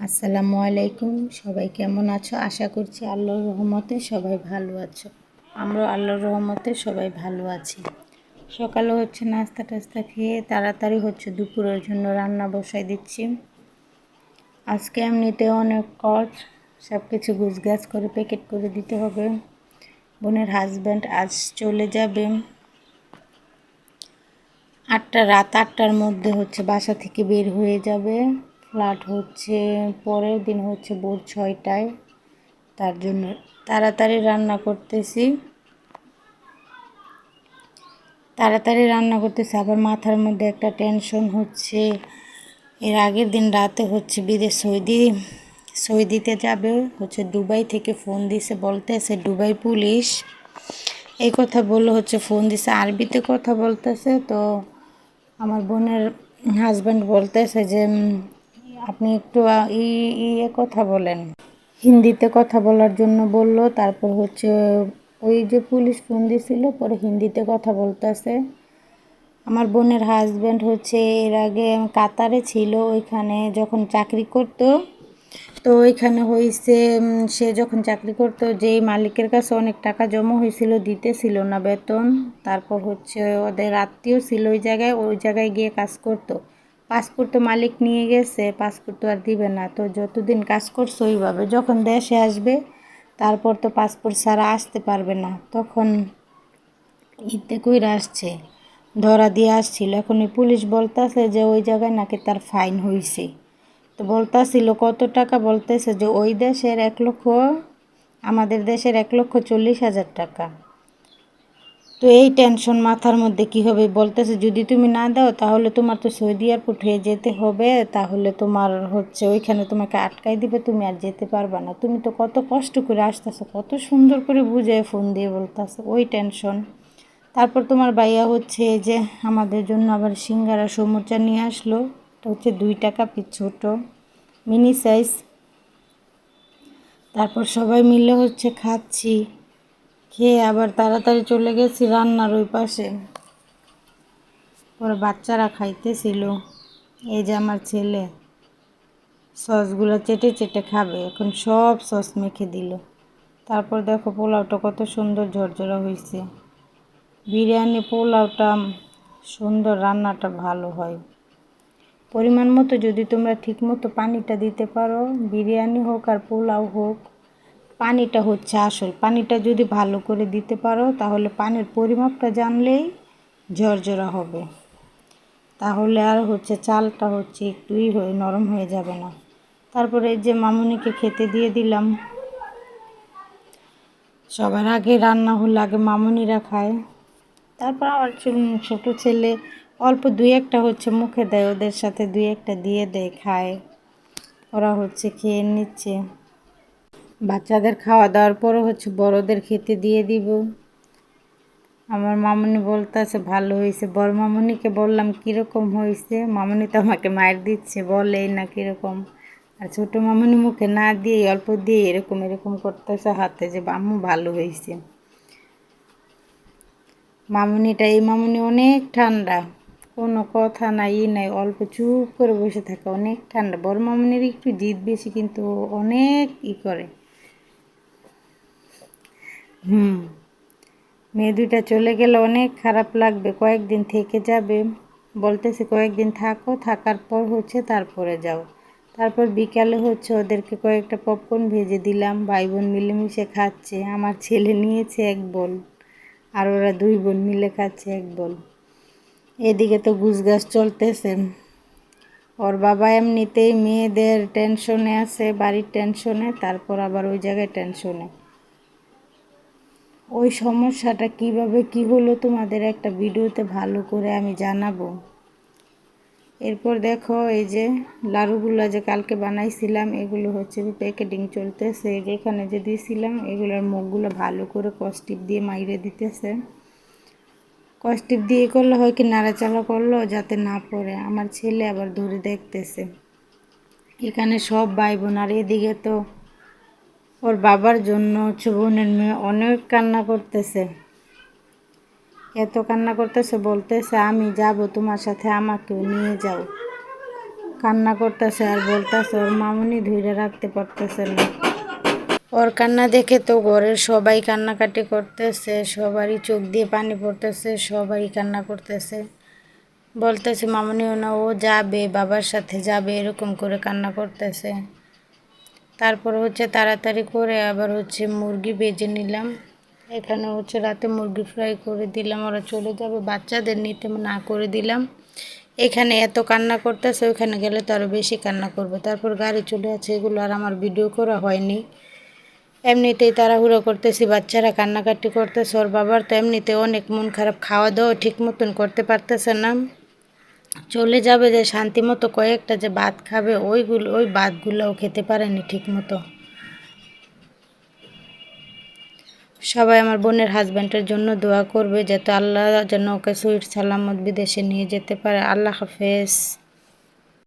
আসসালামু আলাইকুম। সবাই কেমন আছো? আশা করছি আল্লাহর রহমতে সবাই ভালো আছো। আমরা আল্লাহর রহমতে সবাই ভালো আছি। সকালে হচ্ছে নাস্তা টাস্তা খেয়ে তাড়াতাড়ি হচ্ছে দুপুরের জন্য রান্না বসাই দিচ্ছি। আজকে এমনিতে অনেক কচ সব কিছু গুছগাছ করে প্যাকেট করে দিতে হবে। বোনের হাজব্যান্ড আজ চলে যাবে। আটটা, রাত আটটার মধ্যে হচ্ছে বাসা থেকে বের হয়ে যাবে। ফ্লাট হচ্ছে, পরের দিন হচ্ছে ভোর ছয়টায়। তার জন্য তাড়াতাড়ি রান্না করতেছি। তাড়াতাড়ি রান্না করতেছি, আবার মাথার মধ্যে একটা টেনশন হচ্ছে। এর আগের দিন রাতে হচ্ছে বিদেশ সৌদি, সৌদিতে যাবে, হচ্ছে দুবাই থেকে ফোন দিছে, বলতেছে দুবাই পুলিশ। এই কথা বলল, হচ্ছে ফোন দিছে, আরবিতে কথা বলতেছে। তো আমার বোনের হাজব্যান্ড বলতেছে যে আপনি একটু ইয়ে কথা বলেন। হিন্দিতে কথা বলার জন্য বলল, তারপর হচ্ছে ওই যে পুলিশ ফোন দিছিল, পরে হিন্দিতে কথা বলতেছে। আমার বোনের হাজব্যান্ড হচ্ছে এর আগে কাতারে ছিল ওইখানে যখন চাকরি করতো। তো ওইখানে হয়েছে সে যখন চাকরি করতো, যেই মালিকের কাছে অনেক টাকা জমা হয়েছিল দিতেছিল না বেতন। তারপর হচ্ছে ওদের আত্মীয় ছিল ওই জায়গায় ওই জায়গায় গিয়ে কাজ করতো। পাসপোর্ট তো মালিক নিয়ে গেছে, পাসপোর্ট তো আর দিবে না। তো যতদিন কাজ করছে ওইভাবে, যখন দেশে আসবে, তারপর তো পাসপোর্ট ছাড়া আসতে পারবে না। তখন ইতে কইরা আসছে, ধরা দিয়ে আসছিল। এখন ওই পুলিশ বলতেছে যে ওই জায়গায় নাকি তার ফাইন হয়েছে তো বলতাছিল, কত টাকা? বলতেছে যে ওই দেশের এক লক্ষ, আমাদের দেশের এক লক্ষ চল্লিশ হাজার টাকা। তো এই টেনশন মাথার মধ্যে কী হবে? বলতেছে, যদি তুমি না দাও, তাহলে তোমার তো সৌদি এয়ারপোর্ট হয়ে যেতে হবে। তাহলে তোমার হচ্ছে ওইখানে তোমাকে আটকাই দিবে, তুমি আর যেতে পারবে না। তুমি তো কত কষ্ট করে আসতেছো, কত সুন্দর করে বুঝে ফোন দিয়ে বলতেছে, ওই টেনশন তারপর তোমার ভাইয়া হচ্ছে যে আমাদের জন্য আবার সিঙ্গারা সমুচা নিয়ে আসলো। এটা হচ্ছে দুই টাকা পিস ছোটো মিনি সাইজ তারপর সবাই মিলে হচ্ছে খাচ্ছি। খেয়ে আবার তাড়াতাড়ি চলে গেছি রান্নার ওই পাশে। পরে বাচ্চারা খাইতেছিল, এই যে আমার ছেলে। সসগুলো চেটে চেটে খাবে, এখন সব সস মেখে দিল। তারপর দেখো পোলাওটা কত সুন্দর ঝরঝরা হয়েছে বিরিয়ানি পোলাওটা সুন্দর, রান্নাটা ভালো হয়। পরিমাণ মতো যদি তোমরা ঠিকমতো পানিটা দিতে পারো, বিরিয়ানি হোক আর পোলাও হোক পানিটা হচ্ছে আসল। পানিটা যদি ভালো করে দিতে পারো, তাহলে পানির পরিমাপটা জানলেই ঝরঝরা হবে। তাহলে আর হচ্ছে চালটা হচ্ছে একটুই হয়ে, নরম হয়ে যাবে না। তারপরে এই যে মামুনিকে খেতে দিয়ে দিলাম। সবার আগে রান্না হলে আগে মামুনিরা খায়। তারপর আমার ছোটো ছেলে অল্প দুই একটা হচ্ছে মুখে দেয়, ওদের সাথে দুই একটা দিয়ে দেয়, খায়। ওরা হচ্ছে খেয়ে নিচ্ছে। বাচ্চাদের খাওয়া দাওয়ার পরও হচ্ছে বড়দের খেতে দিয়ে দিব। আমার মামনি বলতেছে, ভালো হয়েছে। বড় মামনিকে বললাম, কীরকম হয়েছে? মামনি তো আমাকে মায়ের দিচ্ছে বলে না কীরকম। আর ছোটো মামনি মুখে না দিয়ে অল্প দিয়ে এরকম এরকম করতেছে হাতে যে আম্মু ভালো হয়েছে। মামনিটা, এই মামনি অনেক ঠান্ডা। কোনো কথা নাই, ই নাই, অল্প চুপ করে বসে থাকে, অনেক ঠান্ডা। বড় মামনির একটু জিদ বেশি, কিন্তু অনেক ই করে। হুম। মেয়ে দুইটা চলে গেলে অনেক খারাপ লাগবে, কয়েকদিন থেকে যাবে। বলতেছে কয়েকদিন থাকো, থাকার পর হচ্ছে তারপরে যাও। তারপর বিকালে হচ্ছে ওদেরকে কয়েকটা পপকর্ন ভেজে দিলাম ভাই বোন মিলেমিশে খাচ্ছে, আমার ছেলে নিয়েছে এক বল, আর ওরা দুই বোন মিলে খাচ্ছে এক বল। এদিকে তো গুছগাছ চলতেছে। ওর বাবা এমনিতেই মেয়েদের টেনশনে আছে, বাড়ির টেনশনে তারপর আবার ওই জায়গায় টেনশনে ওই সমস্যাটা কীভাবে কি হলো তোমাদের একটা ভিডিওতে ভালো করে আমি জানাব। এরপর দেখো, এই যে লাড়ুগুলো যে কালকে বানাইছিলাম, এগুলো হচ্ছে প্যাকেটিং চলতেছে। যেখানে যে দিয়েছিলাম এগুলোর মুখগুলো ভালো করে কস্টিপ দিয়ে মাইরে দিতেছে। কস্টিপ দিয়ে করলে হয় কি নাড়াচাড়া করল, যাতে না পড়ে। আমার ছেলে আবার ধরে দেখতেছে। এখানে সব ভাই বোন, আর এদিকে তো ওর বাবার জন্য হচ্ছে বোনের মেয়ে অনেক কান্না করতেছে। এত কান্না করতেছে বলতেছে, আমি যাব, তোমার সাথে আমাকেও নিয়ে যাও। কান্না করতেছে আর বলতেছে, ওর মামুনি ধুইরে রাখতে পারতেছে না। ওর কান্না দেখে তো ঘরের সবাই কান্নাকাটি করতেছে, সবারই চোখ দিয়ে পানি পড়তেছে সবাই কান্না করতেছে। বলতেছে, মামুনিও না, ও যাবে, বাবার সাথে যাবে, এরকম করে কান্না করতেছে। তারপর হচ্ছে তাড়াতাড়ি করে আবার হচ্ছে মুরগি বেজে নিলাম। এখানে হচ্ছে রাতে মুরগি ফ্রাই করে দিলাম, ওরা চলে যাবে, বাচ্চাদের নিতে না করে দিলাম। এখানে এত কান্না করতেছে ওইখানে গেলে তো আরও বেশি কান্না করবে। তারপর গাড়ি চলে আছে, এগুলো আর আমার ভিডিও করা হয়নি। এমনিতেই তাড়াহুড়ো করতেছি, বাচ্চারা কান্নাকাটি করতেছে, ওর বাবার তো এমনিতে অনেক মন খারাপ খাওয়া দাওয়া ঠিক মতন করতে পারতেছে না। চলে যাবে যে শান্তি মতো কয়েকটা যে ভাত খাবে, ওইগুলো, ওই ভাতগুলোও খেতে পারেনি ঠিক মতো সবাই আমার বোনের হাজব্যান্ডের জন্য দোয়া করবে, যাতে আল্লাহ যেন ওকে সুইট সালামত বিদেশে নিয়ে যেতে পারে। আল্লাহ হাফেজ।